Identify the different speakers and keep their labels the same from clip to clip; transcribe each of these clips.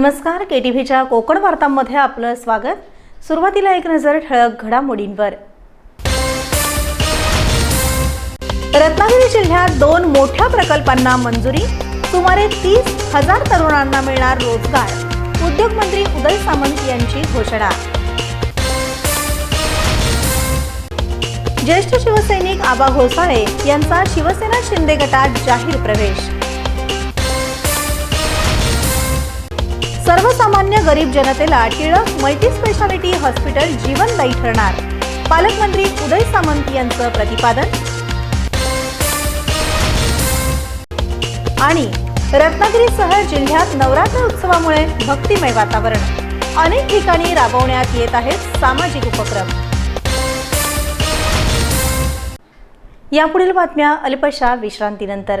Speaker 1: नमस्कार के टी व्हीच्या कोकण वार्तांमध्ये आपलं स्वागत. सुरुवातीला एक नजर ठळक घडामोडींवर. रत्नागिरी जिल्ह्यात दोन मोठ्या प्रकल्पांना मंजुरी सुमारे तीस हजार तरुणांना मिळणार रोजगार उद्योगमंत्री उदय सामंत यांची घोषणा. ज्येष्ठ शिवसैनिक आबा घोसाळे यांचा शिवसेना शिंदे गटात जाहीर प्रवेश. सर्वसामान्य गरीब जनतेला टिळक मल्टी स्पेशालिटी हॉस्पिटल जीवनदायी ठरणार. पालकमंत्री उदय सामंत यांचं प्रतिपादन. आणि रत्नागिरीसह जिल्ह्यात नवरात्र उत्सवामुळे भक्तिमय वातावरण. अनेक ठिकाणी राबवण्यात येत आहेत सामाजिक उपक्रम. यापुढील बातम्या अल्पशा विश्रांतीनंतर.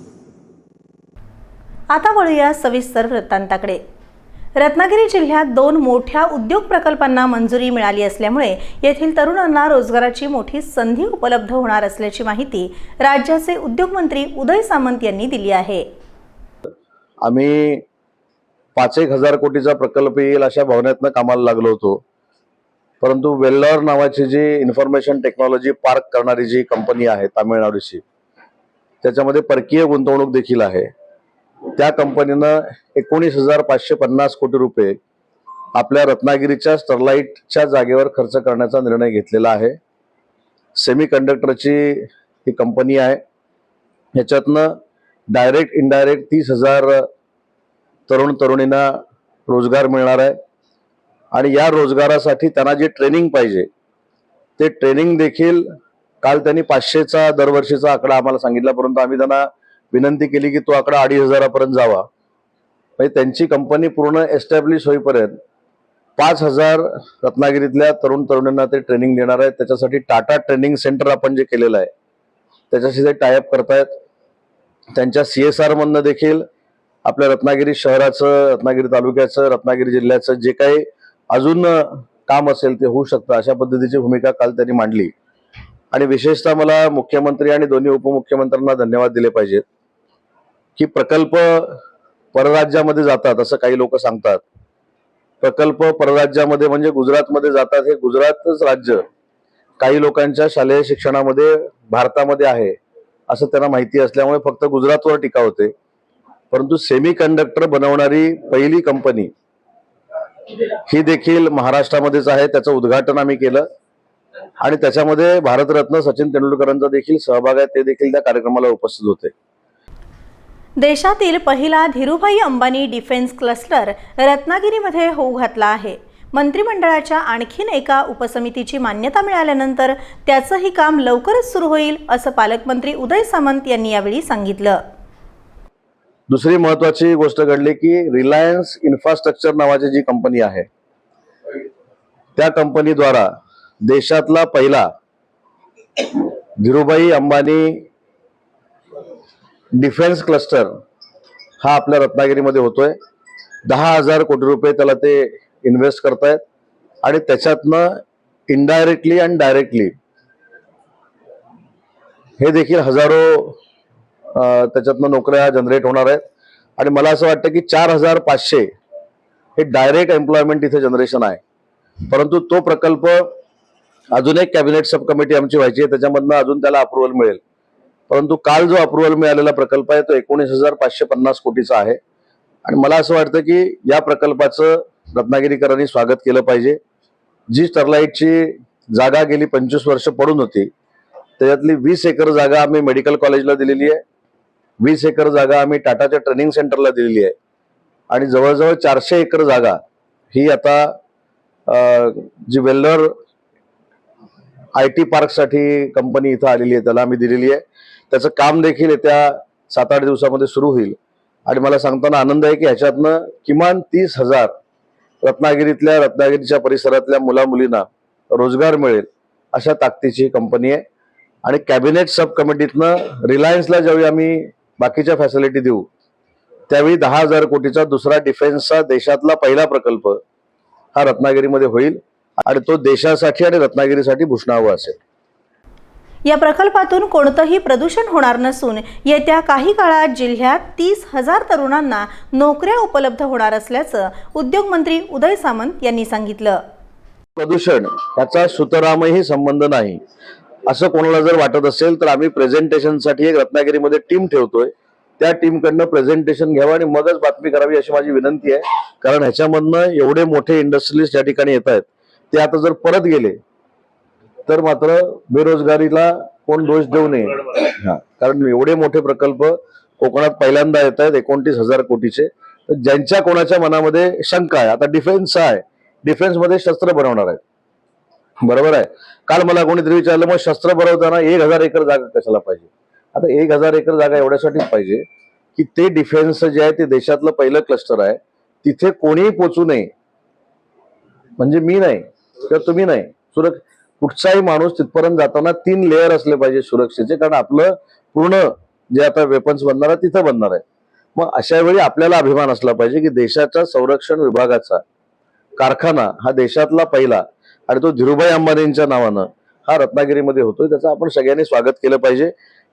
Speaker 1: आता वळूया सविस्तर वृत्तांताकडे. रत्नागिरी जिल्ह्यात दोन मोठ्या उद्योग प्रकल्पांना मंजुरी मिळाली असल्यामुळे येथील तरुणांना रोजगाराची मोठी संधी उपलब्ध होणार असल्याची माहिती राज्याचे उद्योगमंत्री उदय सामंत यांनी दिली आहे.
Speaker 2: आम्ही पाच एक हजार कोटीचा प्रकल्प येईल अशा भावनेतनं कामाला लागलो होतो. परंतु वेल्लर नावाची जी इन्फॉर्मेशन टेक्नॉलॉजी पार्क करणारी जी कंपनी आहे तामिळनाडूची त्याच्यामध्ये परकीय गुंतवणूक देखील आहे. त्या कंपनीनं एकोणीस हजार पाचशे पन्नास कोटी रुपये आपल्या रत्नागिरीच्या स्टरलाईटच्या जागेवर खर्च करण्याचा निर्णय घेतलेला आहे. सेमी कंडक्टरची ही कंपनी आहे. ह्याच्यातनं डायरेक्ट इनडायरेक्ट तीस हजार तरुण तरुणींना रोजगार मिळणार आहे. आणि या रोजगारासाठी त्यांना जे ट्रेनिंग पाहिजे ते ट्रेनिंग देखील काल त्यांनी पाचशेचा दरवर्षीचा आकडा आम्हाला सांगितला परंतु आम्ही त्यांना विनंती केली की तो आकडा अडीच हजारापर्यंत जावा. म्हणजे त्यांची कंपनी पूर्ण एस्टॅब्लिश होईपर्यंत पाच हजार रत्नागिरीतल्या तरुण तरुणींना ते ट्रेनिंग देणार आहेत. त्याच्यासाठी टाटा ट्रेनिंग सेंटर आपण जे केलेलं आहे त्याच्याशी ते टायअप करतायत. त्यांच्या सी एस आरमधनं देखील आपल्या रत्नागिरी शहराचं रत्नागिरी तालुक्याचं रत्नागिरी जिल्ह्याचं जे काही अजून काम असेल ते होऊ शकतं अशा पद्धतीची भूमिका काल त्यांनी मांडली. आणि विशेषतः मला मुख्यमंत्री आणि दोन्ही उपमुख्यमंत्र्यांना धन्यवाद दिले पाहिजेत. की प्रकल्प परराज्यामध्ये जातात असं काही लोक सांगतात. प्रकल्प परराज्यामध्ये म्हणजे गुजरातमध्ये जातात हे गुजरातच राज्य काही लोकांच्या शालेय शिक्षणामध्ये भारतामध्ये आहे असं त्यांना माहिती असल्यामुळे फक्त गुजरातवर टीका होते. परंतु सेमी कंडक्टर बनवणारी पहिली कंपनी ही देखील महाराष्ट्रामध्येच आहे त्याचं उद्घाटन आम्ही केलं. आणि त्याच्यामध्ये भारतरत्न सचिन तेंडुलकरांचा देखील सहभाग आहे ते देखील त्या कार्यक्रमाला उपस्थित होते.
Speaker 1: देशातील पहिला धीरूभाई अंबानी डिफेन्स क्लस्टर रत्नागिरीमध्ये होऊ घातला आहे. मंत्रिमंडळाच्या आणखीन एका उपसमितीची मान्यता मिळाल्यानंतर त्याचंही काम लवकरच सुरू होईल असं पालकमंत्री उदय सामंत यांनी यावेळी सांगितलं.
Speaker 2: दुसरी महत्वाची गोष्ट घडली की रिलायन्स इन्फ्रास्ट्रक्चर नावाची जी कंपनी आहे त्या कंपनीद्वारा देशातला पहिला धीरूभाई अंबानी डिफेन्स क्लस्टर हा आपल्या रत्नागिरीमध्ये होतोय. दहा हजार कोटी रुपये त्याला ते इन्व्हेस्ट करतायत आणि त्याच्यातनं इनडायरेक्टली अँड डायरेक्टली हे देखील हजारो त्याच्यातनं नोकऱ्या जनरेट होणार आहेत. आणि मला असं वाटतं की चार हजार पाचशे हे डायरेक्ट एम्प्लॉयमेंट इथे जनरेशन आहे. परंतु तो प्रकल्प अजून एक कॅबिनेट सब कमिटी आमची व्हायची आहे. त्याच्यामधनं अजून त्याला अप्रुव्हल मिळेल. परंतु काल जो अप्रुव्हल मिळालेला प्रकल्प आहे तो एकोणीस हजार पाचशे पन्नास कोटीचा आहे. आणि मला असं वाटतं की या प्रकल्पाचं रत्नागिरीकरांनी स्वागत केलं पाहिजे. जी स्टरलाईटची जागा गेली पंचवीस वर्ष पडून होती त्याच्यातली वीस एकर जागा आम्ही मेडिकल कॉलेजला दिलेली आहे. वीस एकर जागा आम्ही टाटाच्या ट्रेनिंग सेंटरला दिलेली आहे. आणि जवळजवळ चारशे एकर जागा ही आता जी वेल्लर आय टी पार्कसाठी कंपनी इथं आलेली आहे त्याला आम्ही दिलेली आहे. त्याचं काम देखील येत्या सात आठ दिवसामध्ये सुरू होईल. आणि मला सांगताना आनंद आहे की ह्याच्यातनं किमान तीस हजार रत्नागिरीतल्या रत्नागिरीच्या परिसरातल्या मुला मुलींना रोजगार मिळेल अशा ताकदीची कंपनी आहे. आणि कॅबिनेट सब कमिटीतनं रिलायन्सला ज्यावेळी आम्ही बाकीच्या फॅसिलिटी देऊ त्यावेळी दहा हजार कोटीचा दुसरा डिफेन्सचा देशातला पहिला प्रकल्प हा रत्नागिरीमध्ये होईल. आणि तो देशासाठी आणि रत्नागिरीसाठी भूषणावा असेल.
Speaker 1: या प्रकल्पातून कोणतंही प्रदूषण होणार नसून येत्या काही काळात जिल्ह्यात तीस हजार तरुणांना नोकऱ्या उपलब्ध होणार असल्याचं उद्योगमंत्री उदय सामंत यांनी सांगितलं.
Speaker 2: प्रदूषण याचा सुतरामही संबंध नाही. असं कोणाला जर वाटत असेल तर आम्ही प्रेझेंटेशनसाठी एक रत्नागिरीमध्ये टीम ठेवतोय. त्या टीमकडनं प्रेझेंटेशन घ्यावं आणि मगच बातमी करावी अशी माझी विनंती आहे. कारण ह्याच्यामधनं एवढे मोठे इंडस्ट्रियलिस्ट या ठिकाणी येत आहेत ते आता जर परत गेले तर मात्र बेरोजगारीला कोण दोष देऊ नये. हा कारण एवढे मोठे प्रकल्प कोकणात पहिल्यांदा येत आहेत एकोणतीस हजार कोटीचे. तर ज्यांच्या कोणाच्या मनामध्ये शंका आहे आता डिफेन्स आहे डिफेन्समध्ये शस्त्र बनवणार आहेत. बरोबर आहे? काल मला कोणीतरी विचारलं मग शस्त्र बनवताना एक हजार एकर जागा कशाला पाहिजे? आता एक हजार एकर जागा एवढ्यासाठीच पाहिजे की ते डिफेन्स जे आहे ते देशातलं पहिलं क्लस्टर आहे. तिथे कोणीही पोचू नये. म्हणजे मी नाही किंवा तुम्ही नाही. सुरक्ष कुठचाही माणूस तिथपर्यंत जाताना तीन लेअर असले पाहिजे सुरक्षेचे कारण आपलं पूर्ण जे आता वेपन्स बनणार आहे तिथं बनणार आहे. मग अशा वेळी आपल्याला अभिमान असला पाहिजे की देशाच्या संरक्षण विभागाचा कारखाना हा देशातला पहिला आणि तो धीरुभाई अंबानींच्या नावानं हा रत्नागिरीमध्ये होतोय. त्याचं आपण सगळ्यांनी स्वागत केलं पाहिजे.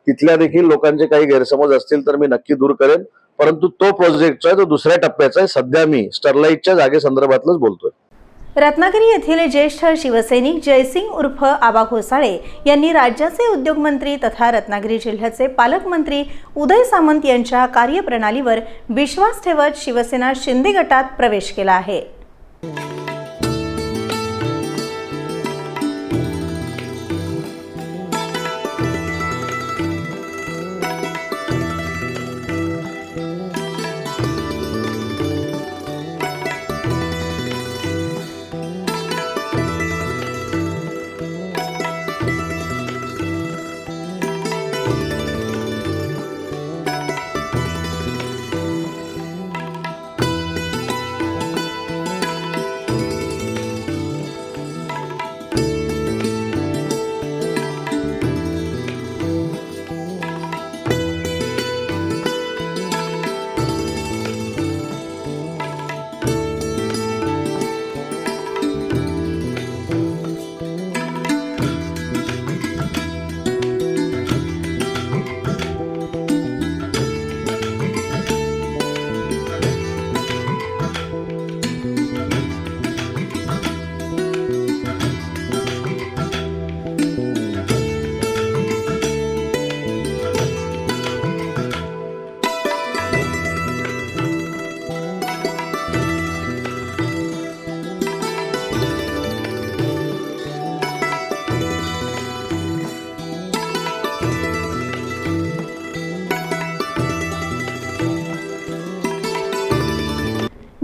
Speaker 2: तिथल्या देखील लोकांचे काही गैरसमज असतील तर मी नक्की दूर करेन. परंतु तो प्रोजेक्ट जो आहे तो दुसऱ्या टप्प्याचा आहे सध्या मी स्टरलाईटच्या जागेसंदर्भातलंच बोलतोय.
Speaker 1: रत्नागिरी येथील ज्येष्ठ शिवसैनिक जयसिंग उर्फ आबा घोसाळे यांनी राज्याचे उद्योगमंत्री तथा रत्नागिरी जिल्ह्याचे पालकमंत्री उदय सामंत यांच्या कार्यप्रणालीवर विश्वास ठेवत शिवसेना शिंदे गटात प्रवेश केला आहे.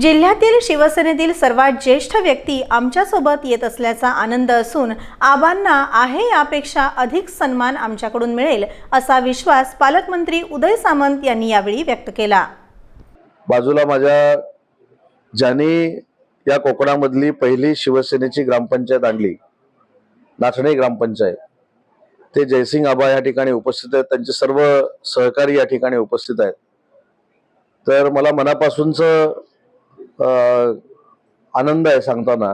Speaker 1: जिल्ह्यातील शिवसेनेतील सर्वात ज्येष्ठ व्यक्ती आमच्यासोबत येत असल्याचा आनंद असून आबांना आहे यापेक्षा अधिक सन्मान आमच्याकडून मिळेल असा विश्वास पालकमंत्री उदय सामंत यांनी यावेळी व्यक्त केला.
Speaker 2: बाजूला माझ्या ज्यांनी या कोकणामधली पहिली शिवसेनेची ग्रामपंचायत आणली नाचणे ग्रामपंचायत ते जयसिंग आबा या ठिकाणी उपस्थित आहेत त्यांचे सर्व सहकारी या ठिकाणी उपस्थित आहेत. तर मला मनापासूनचं आनंद आहे सांगताना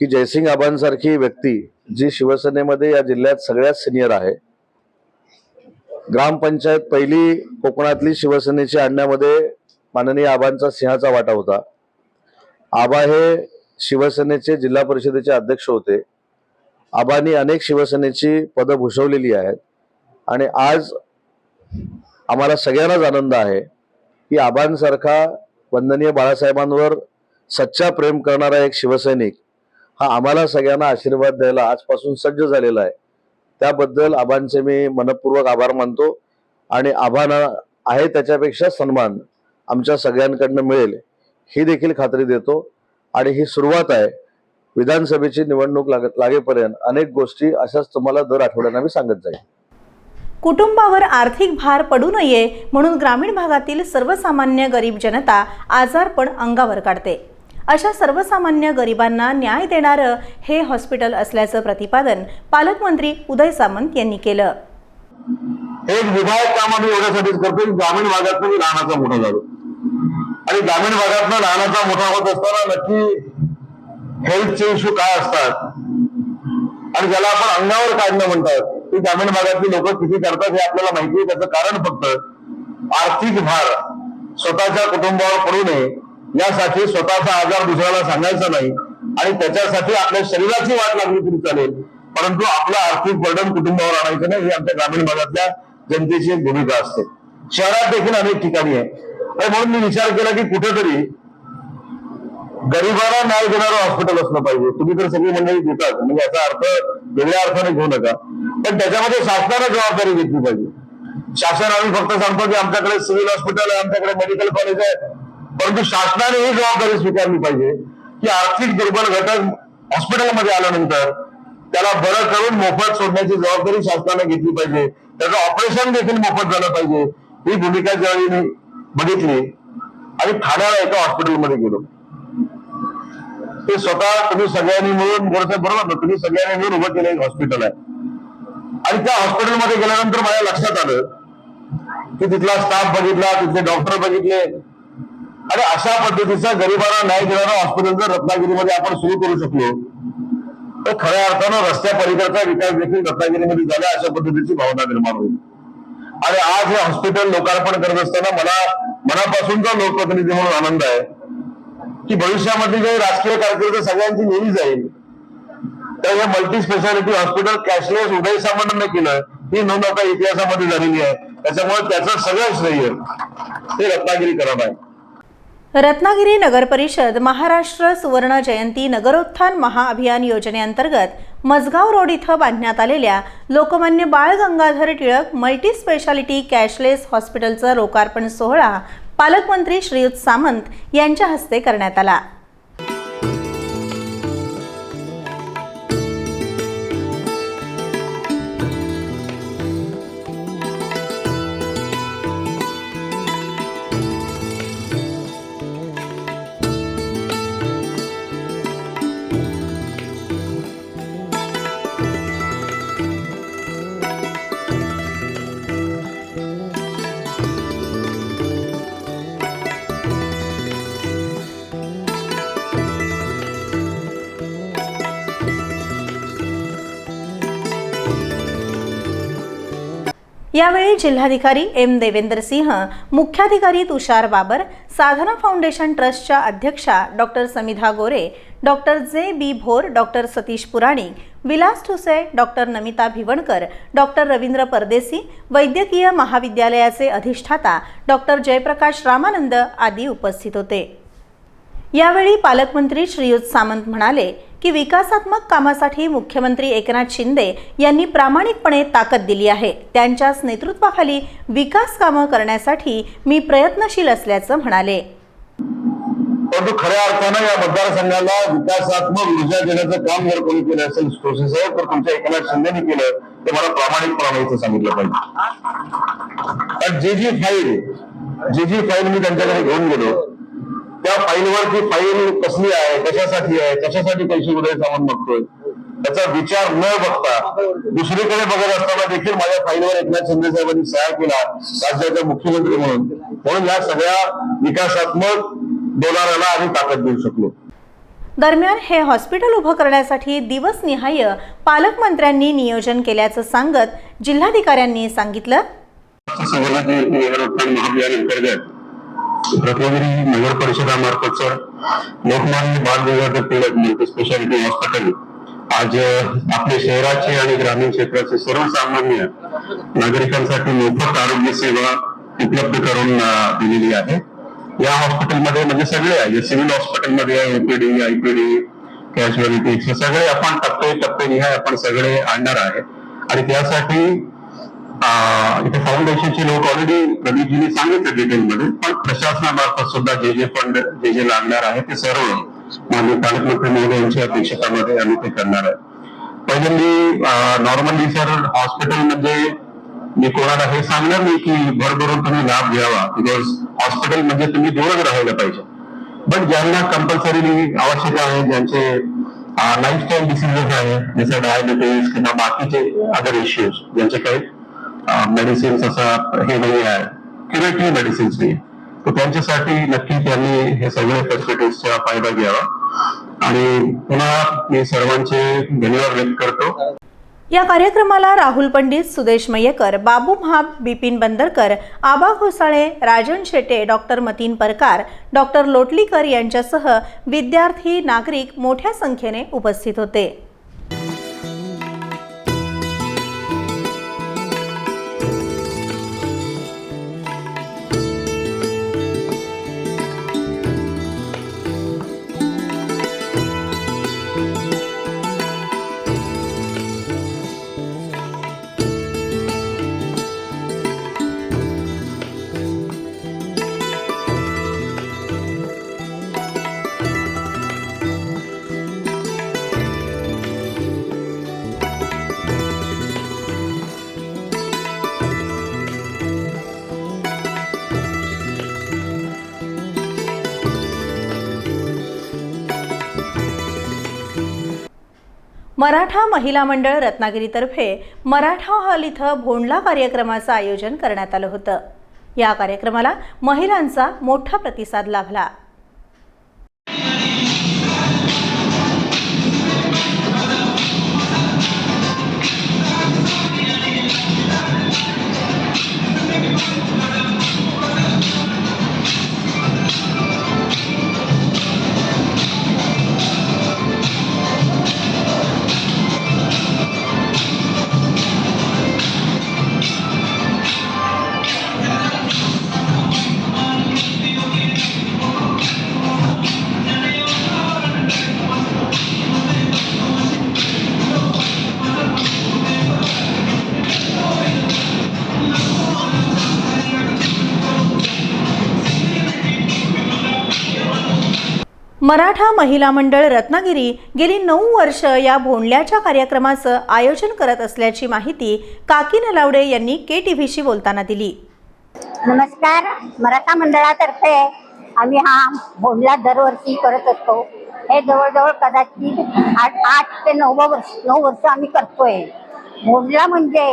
Speaker 2: की जयसिंग आबांसारखी व्यक्ती जी शिवसेनेमध्ये या जिल्ह्यात सगळ्यात सिनियर आहे. ग्रामपंचायत पहिली कोकणातली शिवसेनेची आणण्यामध्ये माननीय आबांचा सिंहाचा वाटा होता. आबा हे शिवसेनेचे जिल्हा परिषदेचे अध्यक्ष होते. आबांनी अनेक शिवसेनेची पदं भूषवलेली आहेत. आणि आज आम्हाला सगळ्यांनाच आनंद आहे की आबांसारखा वंदनीय बाळासाहेबांवर सच्चा प्रेम करणारा एक शिवसैनिक हा आम्हाला सगळ्यांना आशीर्वाद द्यायला आजपासून सज्ज झालेला आहे. त्याबद्दल आबांचे मी मनपूर्वक आभार मानतो आणि आव्हानं आहे त्याच्यापेक्षा सन्मान आमच्या सगळ्यांकडनं मिळेल ही देखील खात्री देतो. आणि ही सुरुवात आहे विधानसभेची निवडणूक लाग लागेपर्यंत अनेक गोष्टी अशाच तुम्हाला दर आठवड्यानं आम्ही सांगत जाईल
Speaker 1: कुटुंबावर आर्थिक भार पडू नये म्हणून ग्रामीण भागातील सर्वसामान्य गरीब जनता आजारपण अंगावर काढते. अशा सर्वसामान्य गरिबांना न्याय देणारं हे हॉस्पिटल असल्याचं प्रतिपादन पालकमंत्री उदय सामंत यांनी केलं.
Speaker 3: एक विधायक काम आम्ही एवढ्यासाठीच करतो की ग्रामीण भागात मी लहानाचा मोठा झालो आणि ग्रामीण भागात लहानाचा मोठा होत असताना नक्की हेल्थचे इश्यू काय असतात? आणि ज्याला आपण अंगावर काढणं म्हणतात की ग्रामीण भागातली लोक किती करतात हे आपल्याला माहिती आहे. त्याचं कारण फक्त आर्थिक भार स्वतःच्या कुटुंबावर पडू नये. यासाठी स्वतःचा आजार दुसऱ्याला सांगायचा नाही. आणि त्याच्यासाठी आपल्या शरीराची वाट लागली तरी चालेल. परंतु आपलं आर्थिक बर्डन कुटुंबावर आणायचं नाही ही आमच्या ग्रामीण भागातल्या जनतेची एक भूमिका असते. शहरात देखील अनेक ठिकाणी आहे. आणि म्हणून मी विचार केला की कुठेतरी गरिबाला न्याय देणारं हॉस्पिटल असलं पाहिजे. तुम्ही तर सगळी मंडळी देतात. म्हणजे याचा अर्थ वेगळ्या अर्थाने घेऊ नका. पण त्याच्यामध्ये शासनाने जबाबदारी घेतली पाहिजे. शासन आम्ही फक्त सांगतो की आमच्याकडे सिव्हिल हॉस्पिटल आहे आमच्याकडे मेडिकल कॉलेज आहे. परंतु शासनाने ही जबाबदारी स्वीकारली पाहिजे की आर्थिक दुर्बल घटक हॉस्पिटलमध्ये आल्यानंतर त्याला बरं करून मोफत सोडण्याची जबाबदारी शासनाने घेतली पाहिजे. त्याचं ऑपरेशन देखील मोफत झालं पाहिजे. ही भूमिका ज्यावेळी मी बघितली आणि ठाण्याला एका हॉस्पिटलमध्ये गेलो. ते स्वतः तुम्ही सगळ्यांनी मिळून बरोबर ना? तुम्ही सगळ्यांनी मिळून उभं केलं एक हॉस्पिटल आहे. आणि त्या हॉस्पिटलमध्ये गेल्यानंतर माझ्या लक्षात आलं की तिथला स्टाफ बघितला तिथले डॉक्टर बघितले. आणि अशा पद्धतीचा गरिबांना न्याय देणारं हॉस्पिटल जर रत्नागिरीमध्ये आपण सुरू करू शकलो. तर खऱ्या अर्थानं रस्त्या पलीकडचा विकास देखील रत्नागिरीमध्ये झाला अशा पद्धतीची भावना निर्माण होईल. आणि आज हे हॉस्पिटल लोकार्पण करत असताना मला मनापासूनचा लोकप्रतिनिधी म्हणून आनंद आहे की भविष्यामध्ये जे राजकीय कार्यकर्ते सगळ्यांची नेहमी जाईल तर हे multi speciality hospital cashless Uday सामंतांनी केलं. ही नोंद आता इतिहासामध्ये झालेली आहे. त्याच्यामुळे त्याचं सगळं श्रेय हे रत्नागिरीकरण आहे.
Speaker 1: रत्नागिरी नगर परिषद महाराष्ट्र सुवर्ण जयंती नगरोत्थान महाअभियान योजनेअंतर्गत मजगाव रोड इथं बांधण्यात आलेल्या Lokmanya Bal Gangadhar Tilak multi speciality cashless हॉस्पिटलचा लोकार्पण सोहळा पालकमंत्री श्रीयुत सामंत यांच्या हस्ते करण्यात आला. यावेळी जिल्हाधिकारी एम देवेंद्र सिंह मुख्याधिकारी तुषार बाबर साधना फाउंडेशन ट्रस्टच्या अध्यक्षा doctor Samidha Gore doctor J B Bhor doctor Satish Puranik Vilas Thuse doctor Namita Bhivankar doctor Ravindra Pardesi वैद्यकीय महाविद्यालयाचे अधिष्ठाता डॉक्टर जयप्रकाश रामानंद आदी उपस्थित होते. यावेळी पालकमंत्री श्रीयुत सामंत म्हणाले की विकासात्मक कामासाठी मुख्यमंत्री एकनाथ शिंदे यांनी प्रामाणिकपणे ताकद दिली आहे. त्यांच्याच नेतृत्वाखाली विकास कामं करण्यासाठी मी प्रयत्नशील असल्याचं म्हणाले.
Speaker 3: परंतु खऱ्या अर्थानं या मतदारसंघाला विकासात्मक ऊर्जा देण्याचं काम जर कोणी केलं असेल प्रोसेसर तर तुमच्या एकनाथ शिंदेनी केलं. ते मला प्रामाणिकपणाने इथं सांगितलं पाहिजे. कारण जे जी फाईल जे जी फाईल मी त्यांच्याकडे घेऊन गेलो त्या फाईलवर ती फाईल कसली आहे कशासाठी आहे कशासाठी पैसे उदय सामंत बघतोय त्याचा विचार न बघता दुसरीकडे बघत असताना देखील माझ्या फाईलवर एकनाथ शिंदे साहेबांनी सह्या केला राज्याचे मुख्यमंत्री म्हणून. म्हणून या सगळ्या विकासात्मक बोलाऱ्याला आम्ही ताकद देऊ शकलो.
Speaker 1: दरम्यान हे हॉस्पिटल उभं करण्यासाठी दिवसनिहाय पालकमंत्र्यांनी नियोजन केल्याचं सांगत जिल्हाधिकाऱ्यांनी सांगितलं.
Speaker 3: महाअभियान अंतर्गत रत्नागिरी नगर परिषदामार्फतचं Lokmanya Bal Gangadhar Tilak multi speciality hospital आज आपल्या शहराचे आणि ग्रामीण क्षेत्राचे सर्वसामान्य नागरिकांसाठी मोफत आरोग्य सेवा उपलब्ध करून दिलेली आहे.
Speaker 4: या हॉस्पिटलमध्ये म्हणजे सगळे आहे सिव्हिल हॉस्पिटलमध्ये ओपीडी आयपीडी कॅज्युअलिटी हे सगळे आपण टप्पे टप्पे निहाय आपण सगळे आणणार आहे. आणि त्यासाठी इथे फाउंडेशनचे लोक ऑलरेडी प्रदीपजींनी सांगितलं डिटेलमध्ये पण प्रशासनामार्फत सुद्धा जे जे फंड जे जे लागणार आहे ते सर्व माननीय पालकमंत्री महोदय यांच्या अध्यक्षतामध्ये आम्ही ते करणार आहे. पहिल्यांदी नॉर्मली सर हॉस्पिटलमध्ये मी कोणाला हे सांगणार नाही की भरभरून तुम्ही लाभ घ्यावा बिकॉज हॉस्पिटल म्हणजे तुम्ही दूरच राहायला पाहिजे. पण ज्यांना कंपल्सरी आवश्यक आहे ज्यांचे लाईफस्टाईल डिसिजेस आहे जसं डायबिटीज किंवा बाकीचे अदर इश्यूज ज्यांचे काही मेडिसिन्स असं हे नाही आहे. क्युरेटिव्ह मेडिसिन्स नाही. तर त्यांच्यासाठी नक्की त्यांनी हे सगळे फॅसिलिटीजचा फायदा घ्यावा. आणि पुन्हा मी सर्वांचे धन्यवाद व्यक्त करतो.
Speaker 1: या कार्यक्रमाला राहुल पंडित सुदेश मयेकर बाबू महाब बिपिन बंदरकर आबा घोसाळे राजन शेटे डॉक्टर मतीन परकार डॉक्टर लोटलीकर यांच्यासह विद्यार्थी नागरिक मोठ्या संख्येने उपस्थित होते. मराठा महिला मंडळ रत्नागिरीतर्फे मराठा हॉल इथं भोंडला कार्यक्रमाचं आयोजन करण्यात आलं होतं. या कार्यक्रमाला महिलांचा मोठा प्रतिसाद लाभला. मराठा महिला मंडळ रत्नागिरी गेली नऊ वर्ष या भोंडल्याच्या कार्यक्रमाचं आयोजन करत असल्याची माहिती काकी नलावडे यांनी के टी व्हीशी बोलताना दिली.
Speaker 5: नमस्कार. मराठा मंडळातर्फे आम्ही हा भोंडला दरवर्षी करत असतो. हे जवळजवळ कदाचित आठ आठ ते नऊ वर्ष नऊ वर्ष आम्ही करतोय. भोंडला म्हणजे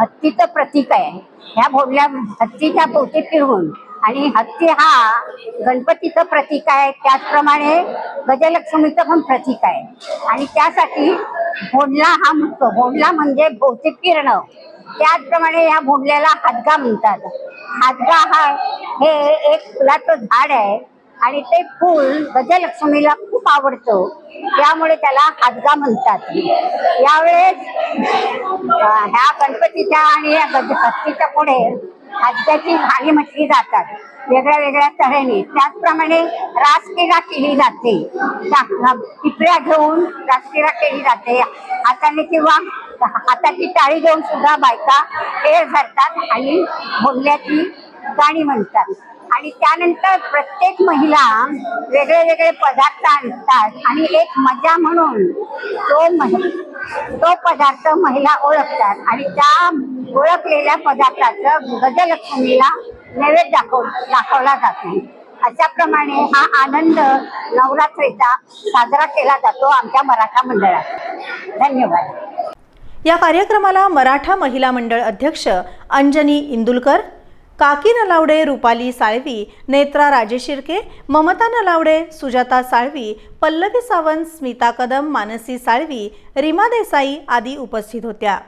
Speaker 5: हत्तीचं प्रतीक आहे. ह्या भोंडल्या हत्तीच्या पोटी फिरवून आणि हत्ती हा गणपतीचं प्रतीक आहे. त्याचप्रमाणे गजलक्ष्मीचं पण प्रतीक आहे. आणि त्यासाठी भोंडला हा म्हणतो. भोंडला म्हणजे भोवती फिरणं त्याचप्रमाणे या भोंडल्याला हादगा म्हणतात. हादगा हा हे एक फुलाचं झाड आहे. आणि ते फूल गजलक्ष्मीला खूप आवडतं. त्यामुळे त्याला हादगा म्हणतात. यावेळेस ह्या गणपतीच्या आणि या गज हत्तीच्या पुढे हादग्याची घाणी म्हटली जातात. वेगळ्या वेगळ्या तऱ्हेने. त्याचप्रमाणे रासक्रीडा केली जाते. त्या- टिपऱ्या घेऊन रासक्रीडा केली जाते. हाताने किंवा हाताची टाळी घेऊन सुद्धा बायका खेळ धरतात आणि भोगल्याची गाणी म्हणतात. आणि त्यानंतर प्रत्येक महिला वेगळे वेगळे पदार्थ आणतात. आणि एक मजा म्हणून तो तो पदार्थ महिला ओळखतात आणि त्या ओळखलेल्या पदार्थाचं गजलक्ष्मीला नैवेद्य दाखव दाखवला जातो अशाप्रमाणे हा आनंद नवरात्रीचा साजरा केला जातो आमच्या मराठा मंडळात. धन्यवाद.
Speaker 1: या कार्यक्रमाला मराठा महिला मंडळ अध्यक्ष अंजनी इंदुलकर काकी नलावडे रुपाली साळवी नेत्रा राजेशिर्के ममता नलावडे सुजाता साळवी पल्लवी सावंत स्मिता कदम मानसी साळवी रीमा देसाई आदी उपस्थित होत्या.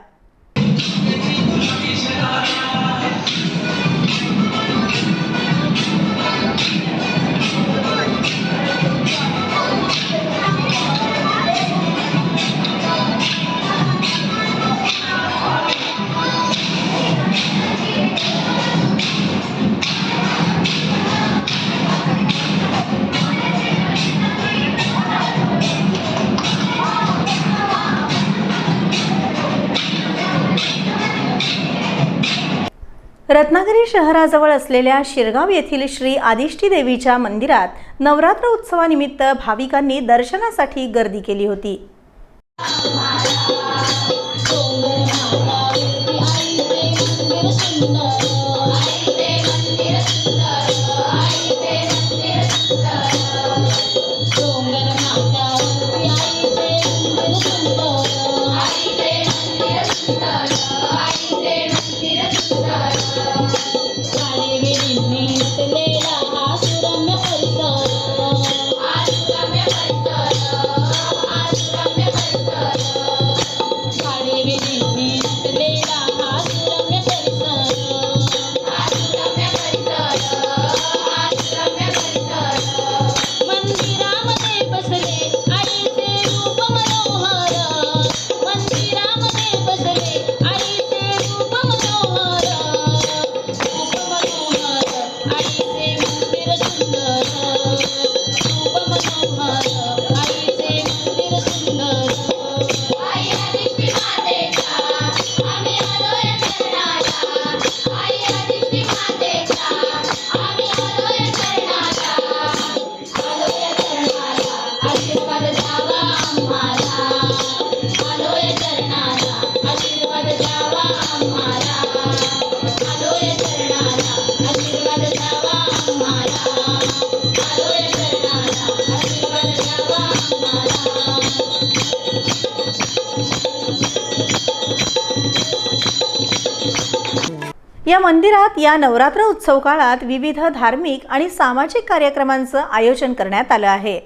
Speaker 6: रत्नागिरी शहराजवळ असलेल्या शिरगाव येथील श्री आदिष्टी देवीच्या मंदिरात नवरात्र उत्सवानिमित्त भाविकांनी दर्शनासाठी गर्दी केली होती. या मंदिरात या नवरात्र उत्सव काळात विविध धार्मिक आणि सामाजिक कार्यक्रमांचं आयोजन करण्यात आलं आहे.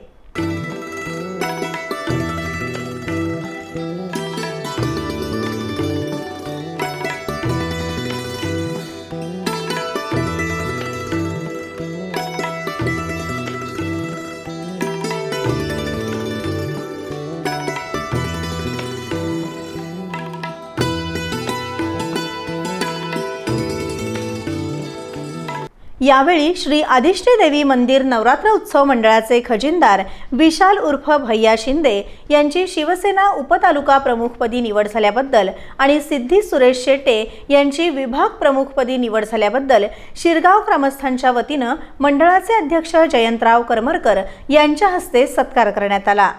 Speaker 6: यावेळी श्री आदिष्टी देवी मंदिर नवरात्र उत्सव मंडळाचे खजिनदार विशाल उर्फ भैया शिंदे यांची शिवसेना उपतालुका प्रमुखपदी निवड झाल्याबद्दल आणि सिद्धी सुरेश शेटे यांची विभाग प्रमुखपदी निवड झाल्याबद्दल शिरगाव ग्रामस्थांच्या वतीनं मंडळाचे अध्यक्ष जयंतराव करमरकर यांच्या हस्ते सत्कार करण्यात आला.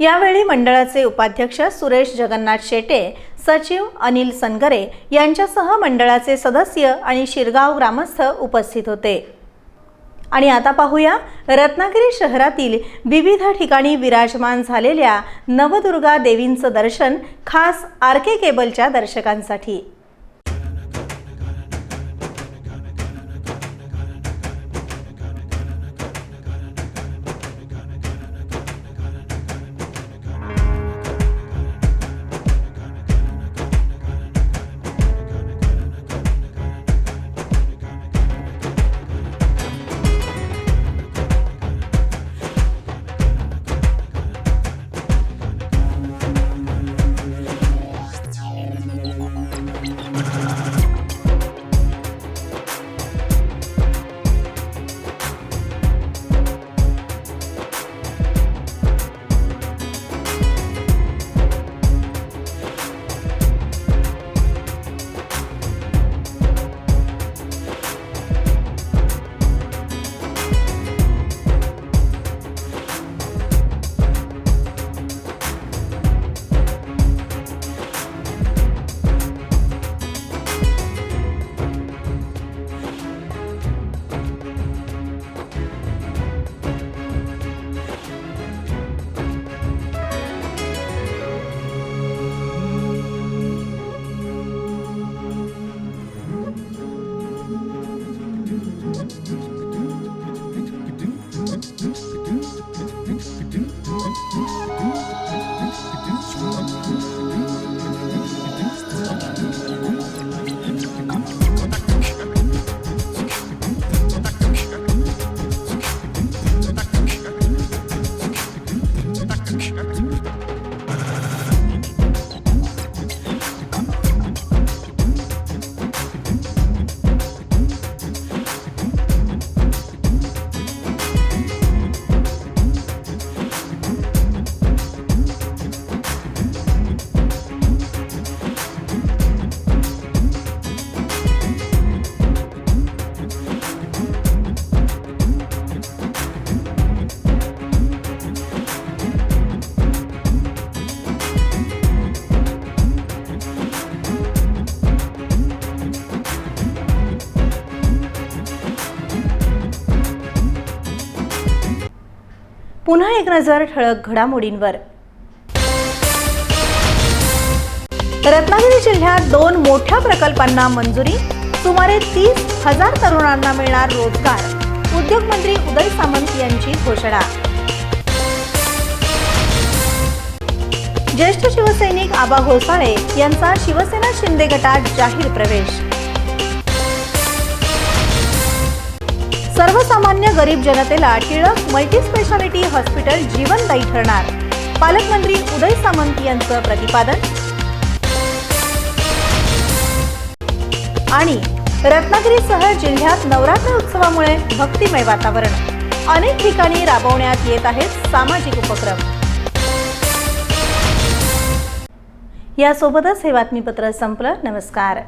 Speaker 6: यावेळी मंडळाचे उपाध्यक्ष सुरेश जगन्नाथ शेटे सचिव अनिल सनगरे यांच्यासह मंडळाचे सदस्य आणि शिरगाव ग्रामस्थ उपस्थित होते. आणि आता पाहूया रत्नागिरी शहरातील विविध ठिकाणी विराजमान झालेल्या नवदुर्गा देवींचं दर्शन खास आर के केबलच्या दर्शकांसाठी.
Speaker 1: पुन्हा एक नजर ठळक घडामोडींवर. रत्नागिरी जिल्ह्यात दोन मोठ्या प्रकल्पांना मंजुरी सुमारे तीस हजार तरुणांना मिळणार रोजगार उद्योगमंत्री उदय सामंत यांची घोषणा. ज्येष्ठ शिवसैनिक आबा घोसाळे यांचा शिवसेना शिंदे गटात जाहीर प्रवेश. सर्वसामान्य गरीब जनतेला टिळक मल्टी स्पेशालिटी हॉस्पिटल जीवनदायी ठरणार. पालकमंत्री उदय सामंत यांचं प्रतिपादन. आणि रत्नागिरीसह जिल्ह्यात नवरात्र उत्सवामुळे भक्तिमय वातावरण. अनेक ठिकाणी राबवण्यात येत आहेत सामाजिक उपक्रम. यासोबतच हे बातमीपत्र संपलं. नमस्कार.